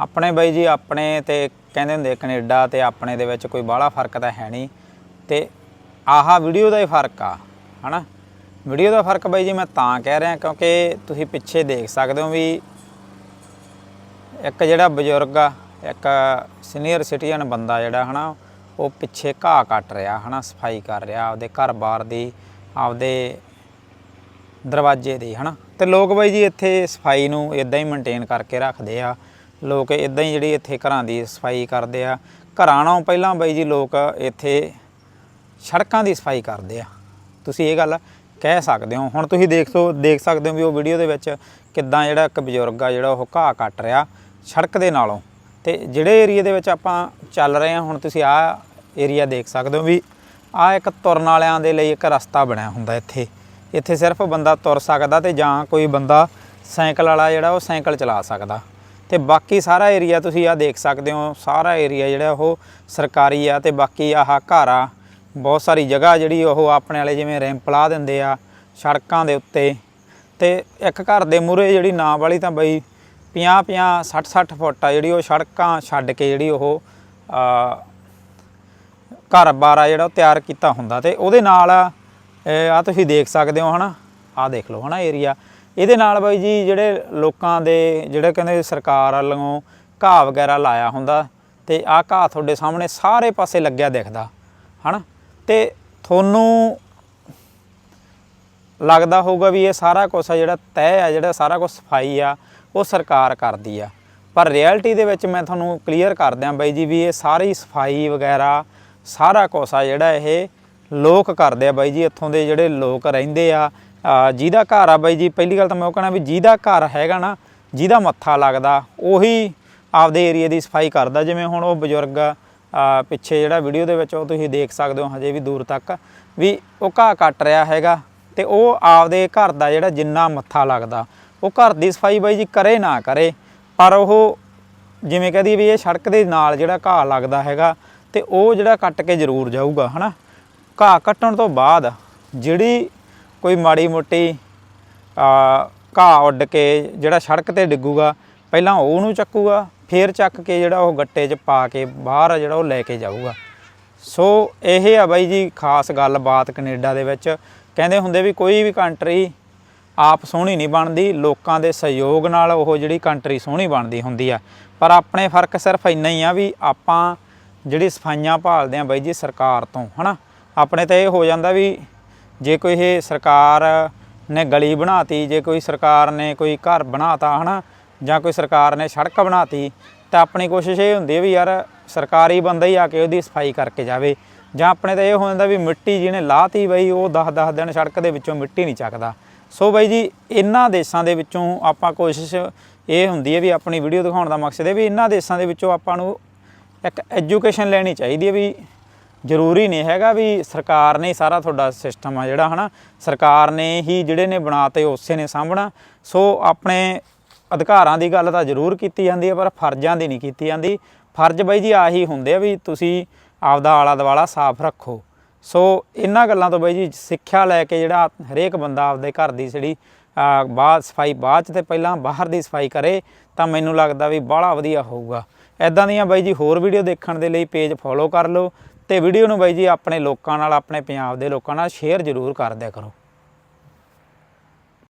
ਆਪਣੇ ਬਾਈ ਜੀ, ਆਪਣੇ ਤੇ ਕਹਿੰਦੇ ਹੁੰਦੇ ਕੈਨੇਡਾ ਤੇ ਆਪਣੇ ਦੇ ਵਿੱਚ ਕੋਈ ਬਾਹਲਾ ਫ਼ਰਕ ਤਾਂ ਹੈ ਨਹੀਂ। ਤੇ ਆਹਾ ਵੀਡੀਓ ਦਾ ਹੀ ਫ਼ਰਕ ਆ, ਹਨਾ? ਵੀਡੀਓ ਦਾ ਫ਼ਰਕ ਬਾਈ ਜੀ ਮੈਂ ਤਾਂ ਕਹਿ ਰਿਹਾ ਕਿਉਂਕਿ ਤੁਸੀਂ ਪਿੱਛੇ ਦੇਖ ਸਕਦੇ ਹੋ ਵੀ ਇੱਕ ਜਿਹੜਾ ਬਜ਼ੁਰਗ ਆ, ਇੱਕ ਸੀਨੀਅਰ ਸਿਟੀਜ਼ਨ ਬੰਦਾ ਜਿਹੜਾ, ਹਨਾ, ਉਹ ਪਿੱਛੇ ਘਾਹ ਕੱਟ ਰਿਹਾ, ਹਨਾ, ਸਫ਼ਾਈ ਕਰ ਰਿਹਾ, ਆਪਦੇ ਘਰ-ਬਾਰ ਦੀ, ਆਪਦੇ ਦਰਵਾਜ਼ੇ ਦੀ, ਹਨਾ? ਤੇ ਲੋਕ ਬਾਈ ਜੀ ਇੱਥੇ ਸਫ਼ਾਈ ਨੂੰ ਇਦਾਂ ਹੀ ਮੇਨਟੇਨ ਕਰਕੇ ਰੱਖਦੇ ਆ। ਲੋਕ ਇਦਾਂ ਹੀ ਜਿਹੜੀ ਇੱਥੇ ਘਰਾਂ ਦੀ ਸਫ਼ਾਈ ਕਰਦੇ ਆ। ਘਰਾਂ ਨਾਲੋਂ ਪਹਿਲਾਂ ਬਾਈ ਜੀ ਲੋਕ ਇੱਥੇ ਸੜਕਾਂ ਦੀ ਸਫ਼ਾਈ ਕਰਦੇ ਆ। ਤੁਸੀਂ ਇਹ ਗੱਲ ਕਹਿ ਸਕਦੇ ਹੋ। ਹੁਣ ਤੁਸੀਂ ਦੇਖ ਸੋ ਦੇਖ ਸਕਦੇ ਹੋ ਵੀ ਉਹ ਵੀਡੀਓ ਦੇ ਵਿੱਚ ਕਿੱਦਾਂ ਜਿਹੜਾ ਇੱਕ ਬਜ਼ੁਰਗ ਆ ਜਿਹੜਾ ਉਹ ਘਾਹ ਕੱਟ ਰਿਹਾ ਸੜਕ ਦੇ ਨਾਲੋਂ। ਤੇ ਜਿਹੜੇ ਏਰੀਆ ਦੇ ਵਿੱਚ ਆਪਾਂ ਚੱਲ ਰਹੇ ਹਾਂ, ਹੁਣ ਤੁਸੀਂ ਆਹ ਏਰੀਆ ਦੇਖ ਸਕਦੇ ਹੋ ਵੀ ਆ ਇੱਕ ਤੁਰਨ ਵਾਲਿਆਂ ਦੇ ਲਈ ਇੱਕ ਰਸਤਾ ਬਣਿਆ ਹੁੰਦਾ ਇੱਥੇ। ਇੱਥੇ ਸਿਰਫ ਬੰਦਾ ਤੁਰ ਸਕਦਾ ਤੇ ਜਾਂ ਕੋਈ ਬੰਦਾ ਸਾਈਕਲ ਵਾਲਾ ਜਿਹੜਾ ਉਹ ਸਾਈਕਲ ਚਲਾ ਸਕਦਾ। ਤੇ ਬਾਕੀ ਸਾਰਾ ਏਰੀਆ ਤੁਸੀਂ ਆ ਦੇਖ ਸਕਦੇ ਹੋ, ਸਾਰਾ ਏਰੀਆ ਜਿਹੜਾ ਉਹ ਸਰਕਾਰੀ ਆ ਤੇ ਬਾਕੀ ਆਹ ਘਰ ਆ, ਬਹੁਤ ਸਾਰੀ ਜਗ੍ਹਾ ਜਿਹੜੀ ਉਹ ਆਪਣੇ ਵਾਲੇ ਜਿਵੇਂ ਰੈਂਪ ਲਾ ਦਿੰਦੇ ਆ ਸੜਕਾਂ ਦੇ ਉੱਤੇ ਤੇ ਇੱਕ ਘਰ ਦੇ ਮੂਹਰੇ ਜਿਹੜੀ ਨਾਂ ਵਾਲੀ ਤਾਂ ਬਈ 50 50 60 60 ਫੁੱਟ ਆ ਜਿਹੜੀ ਉਹ ਸੜਕਾਂ ਛੱਡ ਕੇ ਜਿਹੜੀ ਉਹ ਘਰ ਬਾਰ ਆ ਜਿਹੜਾ ਉਹ ਤਿਆਰ ਕੀਤਾ ਹੁੰਦਾ ਤੇ ਉਹਦੇ ਨਾਲ ਆ ਤੁਸੀਂ ਦੇਖ ਸਕਦੇ ਹੋ ਹਨਾ ਆ ਦੇਖ ਲਓ ਹਨਾ ਏਰੀਆ ਇਹਦੇ ਨਾਲ ਬਾਈ ਜੀ ਜਿਹੜੇ ਲੋਕਾਂ ਦੇ, ਜਿਹੜੇ ਕਹਿੰਦੇ ਸਰਕਾਰ ਵੱਲੋਂ ਘਾਹ ਵਗੈਰਾ ਲਾਇਆ ਹੁੰਦਾ ਤੇ ਆਹ ਘਾਹ ਤੁਹਾਡੇ ਸਾਹਮਣੇ ਸਾਰੇ ਪਾਸੇ ਲੱਗਿਆ ਦਿਖਦਾ, ਹਨਾ? ਤੇ ਤੁਹਾਨੂੰ ਲੱਗਦਾ ਹੋਊਗਾ ਵੀ ਇਹ ਸਾਰਾ ਕੁਝ ਆ, ਜਿਹੜਾ ਤੈਅ ਆ, ਜਿਹੜਾ ਸਾਰਾ ਕੁਝ ਸਫ਼ਾਈ ਆ, ਉਹ ਸਰਕਾਰ ਕਰਦੀ ਆ। ਪਰ ਰਿਐਲਿਟੀ ਦੇ ਵਿੱਚ ਮੈਂ ਤੁਹਾਨੂੰ ਕਲੀਅਰ ਕਰ ਦਿਆਂ ਬਾਈ ਜੀ ਵੀ ਇਹ ਸਾਰੀ ਸਫ਼ਾਈ ਵਗੈਰਾ, ਸਾਰਾ ਕੁਝ ਆ ਜਿਹੜਾ ਇਹ ਲੋਕ ਕਰਦੇ ਆ ਬਾਈ ਜੀ, ਇੱਥੋਂ ਦੇ ਜਿਹੜੇ ਲੋਕ ਰਹਿੰਦੇ ਆ ਜਿਹਦਾ ਘਰ ਆ ਬਾਈ ਜੀ, ਪਹਿਲੀ ਗੱਲ ਤਾਂ ਮੈਂ ਉਹ ਕਹਣਾ ਵੀ ਜਿਹਦਾ ਘਰ ਹੈਗਾ ਨਾ, ਜਿਹਦਾ ਮੱਥਾ ਲੱਗਦਾ, ਉਹੀ ਆਪਦੇ ਏਰੀਆ ਦੀ ਸਫ਼ਾਈ ਕਰਦਾ, ਜਿਵੇਂ ਹੁਣ ਉਹ ਬਜ਼ੁਰਗ ਪਿੱਛੇ ਜਿਹੜਾ ਵੀਡੀਓ ਦੇ ਵਿੱਚ ਉਹ ਤੁਸੀਂ ਦੇਖ ਸਕਦੇ ਹੋ, ਹਜੇ ਵੀ ਦੂਰ ਤੱਕ, ਵੀ ਉਹ ਘਾਹ ਕੱਟ ਰਿਹਾ ਹੈਗਾ ਤੇ ਉਹ ਆਪਦੇ ਘਰ ਦਾ ਜਿਹੜਾ ਜਿੰਨਾ ਮੱਥਾ ਲੱਗਦਾ, ਉਹ ਘਰ ਦੀ ਸਫ਼ਾਈ ਬਾਈ ਜੀ ਕਰੇ ਨਾ ਕਰੇ, ਪਰ ਉਹ ਜਿਵੇਂ ਕਹਦੀ ਵੀ ਇਹ ਸੜਕ ਦੇ ਨਾਲ ਜਿਹੜਾ ਘਾਹ ਲੱਗਦਾ ਹੈਗਾ ਤੇ ਉਹ ਜਿਹੜਾ ਕੱਟ ਕੇ ਜ਼ਰੂਰ ਜਾਊਗਾ, ਹਨਾ? ਘਾਹ ਕੱਟਣ ਤੋਂ ਬਾਅਦ ਜਿਹੜੀ ਕੋਈ ਮਾੜੀ ਮੋਟੀ ਘਾਹ ਉੱਡ ਕੇ ਜਿਹੜਾ ਸੜਕ ਤੇ ਡਿੱਗੂਗਾ, ਪਹਿਲਾਂ ਉਹਨੂੰ ਚੱਕੂਗਾ, ਫੇਰ ਚੱਕ ਕੇ ਜਿਹੜਾ ਉਹ ਗੱਟੇ 'ਚ ਪਾ ਕੇ ਬਾਹਰ ਜਿਹੜਾ ਉਹ ਲੈ ਕੇ ਜਾਊਗਾ। ਸੋ ਇਹ ਆ ਬਾਈ ਜੀ ਖਾਸ ਗੱਲਬਾਤ ਕੈਨੇਡਾ ਦੇ ਵਿੱਚ। ਕਹਿੰਦੇ ਹੁੰਦੇ ਵੀ ਕੋਈ ਵੀ ਕੰਟਰੀ ਆਪ ਸੋਹਣੀ ਨਹੀਂ ਬਣਦੀ, ਲੋਕਾਂ ਦੇ ਸਹਿਯੋਗ ਨਾਲ ਉਹ ਜਿਹੜੀ ਕੰਟਰੀ ਸੋਹਣੀ ਬਣਦੀ ਹੁੰਦੀ ਆ। ਪਰ ਆਪਣੇ ਫ਼ਰਕ ਸਿਰਫ ਇੰਨਾ ਹੀ ਆ ਵੀ ਆਪਾਂ ਜਿਹੜੀ ਸਫਾਈਆਂ ਭਾਲਦੇ ਆ ਬਾਈ ਜੀ ਸਰਕਾਰ ਤੋਂ, ਹਨਾ? ਆਪਣੇ ਤਾਂ ਇਹ ਹੋ ਜਾਂਦਾ ਵੀ ਜੇ ਕੋਈ ਇਹ ਸਰਕਾਰ ਨੇ ਗਲੀ ਬਣਾਤੀ, ਜੇ ਕੋਈ ਸਰਕਾਰ ਨੇ ਕੋਈ ਘਰ ਬਣਾਤਾ, ਹਨਾ, ਜਾਂ ਕੋਈ ਸਰਕਾਰ ਨੇ ਸੜਕ ਬਣਾਤੀ, ਤਾਂ ਆਪਣੀ ਕੋਸ਼ਿਸ਼ ਇਹ ਹੁੰਦੀ ਹੈ ਵੀ ਯਾਰ ਸਰਕਾਰੀ ਬੰਦਾ ਹੀ ਆ ਕੇ ਉਹਦੀ ਸਫ਼ਾਈ ਕਰਕੇ ਜਾਵੇ। ਜਾਂ ਆਪਣੇ ਤਾਂ ਇਹ ਹੋ ਜਾਂਦਾ ਵੀ ਮਿੱਟੀ ਜਿਹਨੇ ਲਾਤੀ ਬਈ, ਉਹ 10-10 ਦਿਨ ਸੜਕ ਦੇ ਵਿੱਚੋਂ ਮਿੱਟੀ ਨਹੀਂ ਚੱਕਦਾ। ਸੋ ਬਾਈ ਜੀ, ਇਹਨਾਂ ਦੇਸ਼ਾਂ ਦੇ ਵਿੱਚੋਂ ਆਪਾਂ ਕੋਸ਼ਿਸ਼ ਇਹ ਹੁੰਦੀ ਹੈ ਵੀ ਆਪਣੀ ਵੀਡੀਓ ਦਿਖਾਉਣ ਦਾ ਮਕਸਦ ਹੈ ਵੀ ਇਹਨਾਂ ਦੇਸ਼ਾਂ ਦੇ ਵਿੱਚੋਂ ਆਪਾਂ ਨੂੰ ਇੱਕ ਐਜੂਕੇਸ਼ਨ ਲੈਣੀ ਚਾਹੀਦੀ ਹੈ ਵੀ ਜ਼ਰੂਰੀ ਨਹੀਂ ਹੈਗਾ ਵੀ ਸਰਕਾਰ ਨੇ ਸਾਰਾ ਤੁਹਾਡਾ ਸਿਸਟਮ ਆ ਜਿਹੜਾ, ਹਨਾ? ਸਰਕਾਰ ਨੇ ਹੀ ਜਿਹੜੇ ਨੇ ਬਣਾਤੇ ਉਸੇ ਨੇ ਸਾਂਭਣਾ। ਸੋ ਆਪਣੇ ਅਧਿਕਾਰਾਂ ਦੀ ਗੱਲ ਤਾਂ ਜ਼ਰੂਰ ਕੀਤੀ ਜਾਂਦੀ ਹੈ, ਪਰ ਫਰਜ਼ਾਂ ਦੀ ਨਹੀਂ ਕੀਤੀ ਜਾਂਦੀ। ਫਰਜ਼ ਬਾਈ ਜੀ ਆਹੀ ਹੁੰਦੇ ਆ ਵੀ ਤੁਸੀਂ ਆਪਦਾ ਆਲਾ ਦੁਆਲਾ ਸਾਫ਼ ਰੱਖੋ। ਸੋ ਇਹਨਾਂ ਗੱਲਾਂ ਤੋਂ ਬਾਈ ਜੀ ਸਿੱਖਿਆ ਲੈ ਕੇ ਜਿਹੜਾ ਹਰੇਕ ਬੰਦਾ ਆਪਦੇ ਘਰ ਦੀ ਜਿਹੜੀ ਬਾਅਦ ਸਫ਼ਾਈ, ਬਾਅਦ ਚ ਤੇ ਪਹਿਲਾਂ ਬਾਹਰ ਦੀ ਸਫ਼ਾਈ ਕਰੇ, ਤਾਂ ਮੈਨੂੰ ਲੱਗਦਾ ਵੀ ਬਾਹਲਾ ਵਧੀਆ ਹੋਊਗਾ। ਐਦਾਂ ਦੀਆਂ ਬਾਈ ਜੀ ਹੋਰ ਵੀਡੀਓ ਦੇਖਣ ਦੇ ਲਈ ਪੇਜ ਫੋਲੋ ਕਰ ਲਓ ਤੇ ਵੀਡੀਓ ਨੂੰ ਬਾਈ ਜੀ ਆਪਣੇ ਲੋਕਾਂ ਨਾਲ, ਆਪਣੇ ਪੰਜਾਬ ਦੇ ਲੋਕਾਂ ਨਾਲ ਸ਼ੇਅਰ ਜ਼ਰੂਰ ਕਰ ਦਿਆ ਕਰੋ।